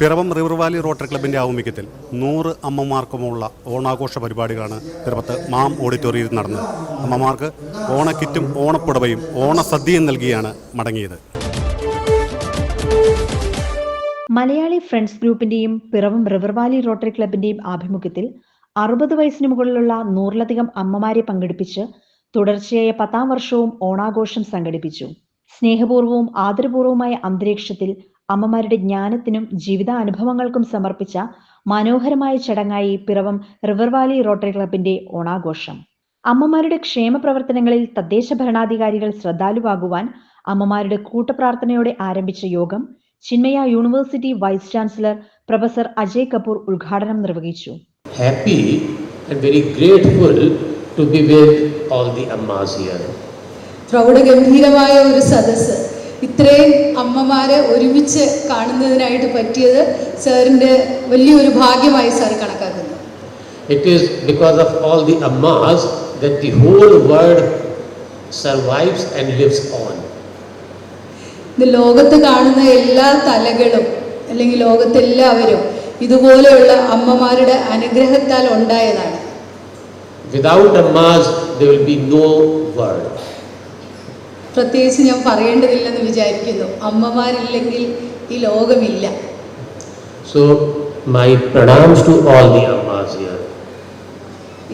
Piravom river Valley rotary ക്ലബിന്റെ ആഭിമുഖ്യത്തിൽ നൂറ് അമ്മമാർക്കുമുള്ള ഓണാഘോഷ പരിപാടികളാണ് പിറവത്ത് മാം ഓഡിറ്റോറിയത്തിൽ നടന്നത്. അമ്മമാർക്ക് ഓണക്കിറ്റും ഓണപ്പുടവയും ഓണസദ്യയും നൽകിയാണ് മടങ്ങിയത്. മലയാളി ഫ്രണ്ട്സ് ഗ്രൂപ്പിന്റെയും പിറവം റിവർ വാലി റോട്ടറി ക്ലബിന്റെയും ആഭിമുഖ്യത്തിൽ അറുപത് വയസ്സിന് മുകളിലുള്ള നൂറിലധികം അമ്മമാരെ പങ്കെടുപ്പിച്ച് തുടർച്ചയായ പത്താം വർഷവും ഓണാഘോഷം സംഘടിപ്പിച്ചു. സ്നേഹപൂർവവും ആദരപൂർവവുമായ അന്തരീക്ഷത്തിൽ അമ്മമാരുടെ ജ്ഞാനത്തിനും ജീവിതാനുഭവങ്ങൾക്കും സമർപ്പിച്ച മനോഹരമായ ചടങ്ങായി പിറവം റിവർ വാലി റോട്ടറി ക്ലബിന്റെ ഓണാഘോഷം. അമ്മമാരുടെ ക്ഷേമ പ്രവർത്തനങ്ങളിൽ തദ്ദേശ ഭരണാധികാരികൾ ശ്രദ്ധാലുവാകുവാൻ അമ്മമാരുടെ കൂട്ടപ്രാർത്ഥനയോടെ ആരംഭിച്ച യോഗം Chinmaya university vice chancellor professor Ajay Kapoor ഉദ്ഘാടനം നിർവഹിച്ചു. Happy and very grateful to be with all the ammas here പ്രൗഢഗംഭീരമായ ഒരു സദസ്സ് ഇത്രയും അമ്മമാരെ ഒരുമിച്ച് കാണുന്നതിനായിട്ട് പറ്റിയത് സാറിന്റെ വലിയൊരു ഭാഗ്യമായി സാർ കണക്കാക്കുന്നു It is because of all the ammas that the whole world survives and lives on. ഇത് ലോകത്ത് കാണുന്ന എല്ലാ തലകളും അല്ലെങ്കിൽ ലോകത്തെല്ലാവരും ഇതുപോലെയുള്ള അമ്മമാരുടെ അനുഗ്രഹത്താൽ ഉണ്ടായതാണ് Without ammas, there will be no world. പ്രത്യേകിച്ച് ഞാൻ പറയേണ്ടതില്ലെന്ന് വിചാരിക്കുന്നു. അമ്മമാരില്ലെങ്കിൽ ഈ ലോകമില്ല. So my pranams to all the ammas here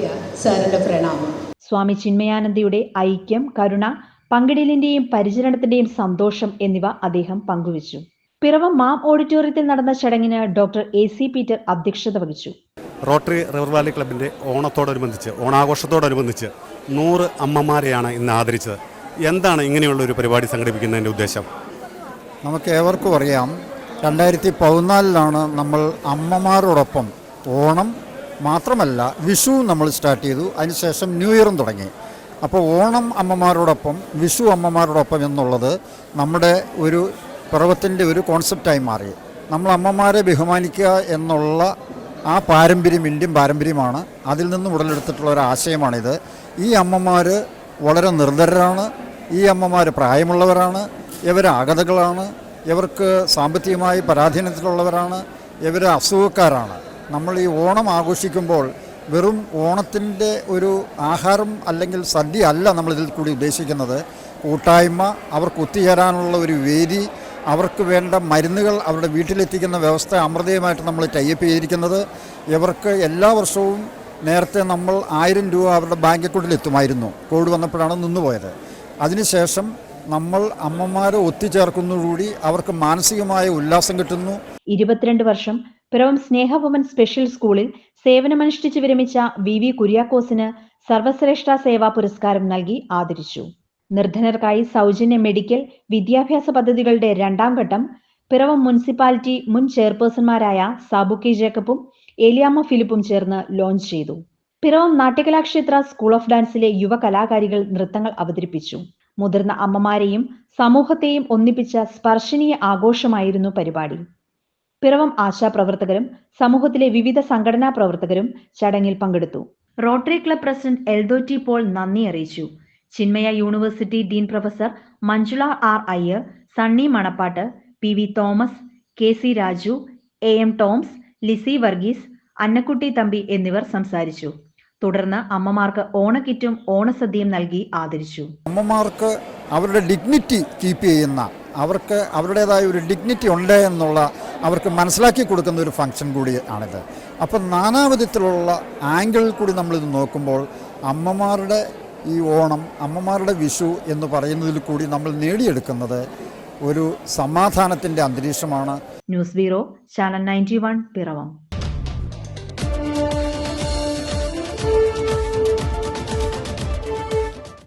yeah, സാറിന്റെ പ്രണാമം. സ്വാമി ചിന്മയാനന്ദയുടെ ഐക്യം കരുണ പങ്കിടലിന്റെയും പരിചരണത്തിന്റെയും സന്തോഷം എന്നിവ അദ്ദേഹം പങ്കുവച്ചു. പിറവം മാം ഓഡിറ്റോറിയത്തിൽ നടന്ന ചടങ്ങിന് ഡോക്ടർ എ സി പീറ്റർ അധ്യക്ഷത വഹിച്ചു. റോട്ടറി റിവർ വാലി ക്ലബിന്റെ ഓണത്തോടനുബന്ധിച്ച് ഓണാഘോഷത്തോടനുബന്ധിച്ച് നൂറ് അമ്മമാരെയാണ് ഇന്ന് ആദരിച്ചത്. എന്താണ് ഇങ്ങനെയുള്ള ഒരു പരിപാടി സംഘടിപ്പിക്കുന്നതിന്റെ ഉദ്ദേശം? നമുക്ക് ഏവർക്കും അറിയാം രണ്ടായിരത്തി പതിനാലിലാണ് നമ്മൾ അമ്മമാരോടൊപ്പം ഓണം മാത്രമല്ല വിഷു നമ്മൾ സ്റ്റാർട്ട് ചെയ്തു. അതിനുശേഷം ന്യൂ ഇയറും തുടങ്ങി. അപ്പോൾ ഓണം അമ്മമാരോടൊപ്പം വിഷു അമ്മമാരോടൊപ്പം എന്നുള്ളത് നമ്മുടെ ഒരു പർവത്തിന്റെ ഒരു കോൺസെപ്റ്റായി മാറി. നമ്മൾ അമ്മമാരെ ബഹുമാനിക്കുക എന്നുള്ള ആ പാരമ്പര്യം ഇന്ത്യൻ പാരമ്പര്യമാണ്. അതിൽ നിന്നും ഉടലെടുത്തിട്ടുള്ള ഒരു ആശയമാണിത്. ഈ അമ്മമാർ വളരെ നിർദ്ധരാണ്. ഈ അമ്മമാർ പ്രായമുള്ളവരാണ്. ഇവർ അഗതകളാണ് ഇവർക്ക് സാമ്പത്തികമായി പരാധീനത്തിലുള്ളവരാണ് ഇവർ അസുഖക്കാരാണ്. നമ്മൾ ഈ ഓണം ആഘോഷിക്കുമ്പോൾ വെറും ഓണത്തിന്റെ ഒരു ആഹാരം അല്ലെങ്കിൽ സദ്യ അല്ല നമ്മളിതിൽ കൂടി ഉദ്ദേശിക്കുന്നത്. കൂട്ടായ്മ അവർക്ക് ഒത്തുചേരാനുള്ള ഒരു വേദി അവർക്ക് വേണ്ട മരുന്നുകൾ അവരുടെ വീട്ടിലെത്തിക്കുന്ന വ്യവസ്ഥ അമൃതയുമായിട്ട് നമ്മൾ ടൈപ്പ് ചെയ്തിരിക്കുന്നത്. ഇവർക്ക് എല്ലാ വർഷവും നേരത്തെ നമ്മൾ ആയിരം രൂപ അവരുടെ ബാങ്ക് അക്കൗണ്ടിൽ എത്തുമായിരുന്നു. കോവിഡ് വന്നപ്പോഴാണ് നിന്നുപോയത് അതിനുശേഷം നമ്മൾ അമ്മമാരെ ഒത്തുചേർക്കുന്നതോടുകൂടി അവർക്ക് മാനസികമായ ഉല്ലാസം കിട്ടുന്നു. ഇരുപത്തിരണ്ട് വർഷം പിറവം സ്നേഹ വുമൻ സ്പെഷ്യൽ സ്കൂളിൽ സേവനമനുഷ്ഠിച്ച് വിരമിച്ച വി വി കുര്യാക്കോസിന് സർവശ്രേഷ്ഠ സേവാ പുരസ്കാരം നൽകി ആദരിച്ചു. നിർധനർക്കായി സൗജന്യ മെഡിക്കൽ വിദ്യാഭ്യാസ പദ്ധതികളുടെ രണ്ടാം ഘട്ടം പിറവം മുനിസിപ്പാലിറ്റി മുൻ ചെയർപേഴ്സൺമാരായ സാബു കെ ജേക്കബും ഏലിയാമ്മ ഫിലിപ്പും ചേർന്ന് ലോഞ്ച് ചെയ്തു. പിറവം നാട്യകലാക്ഷേത്ര സ്കൂൾ ഓഫ് ഡാൻസിലെ യുവ കലാകാരികൾ നൃത്തങ്ങൾ അവതരിപ്പിച്ചു. മുതിർന്ന അമ്മമാരെയും സമൂഹത്തെയും ഒന്നിപ്പിച്ച സ്പർശനീയ ആഘോഷമായിരുന്നു പരിപാടി. പിറവം ആശാപ്രവർത്തകരും സമൂഹത്തിലെ വിവിധ സംഘടനാ പ്രവർത്തകരും ചടങ്ങിൽ പങ്കെടുത്തു. Rotary club president Eldho T Paul നന്ദി അറിയിച്ചു. Chinmaya university dean professor Manjula R Iyer Sunny Manappattu P V Thomas K C Raju A M Toms Lissy Varghese Annakutty Thampi എന്നിവർ സംസാരിച്ചു. തുടർന്ന് അമ്മമാർക്ക് ഓണക്കിറ്റും ഓണസദ്യയും നൽകി ആദരിച്ചു. അമ്മമാർക്ക് അവരുടെ ഡിഗ്നിറ്റി കീപ്പ് ചെയ്യുന്ന അവർക്ക് അവരുടേതായ ഒരു ഡിഗ്നിറ്റി ഉണ്ട് എന്നുള്ള അവർക്ക് മനസ്സിലാക്കി കൊടുക്കുന്ന ഒരു ഫങ്ഷൻ കൂടി ആണിത്. അപ്പം നാനാവിധത്തിലുള്ള ആംഗിളിൽ കൂടി നമ്മളിത് നോക്കുമ്പോൾ അമ്മമാരുടെ ഈ ഓണം അമ്മമാരുടെ വിഷു എന്ന് പറയുന്നതിൽ കൂടി നമ്മൾ നേടിയെടുക്കുന്നത് ഒരു സമാധാനത്തിന്റെ അന്തരീക്ഷമാണ്. News bureau channel ninety one Piravam.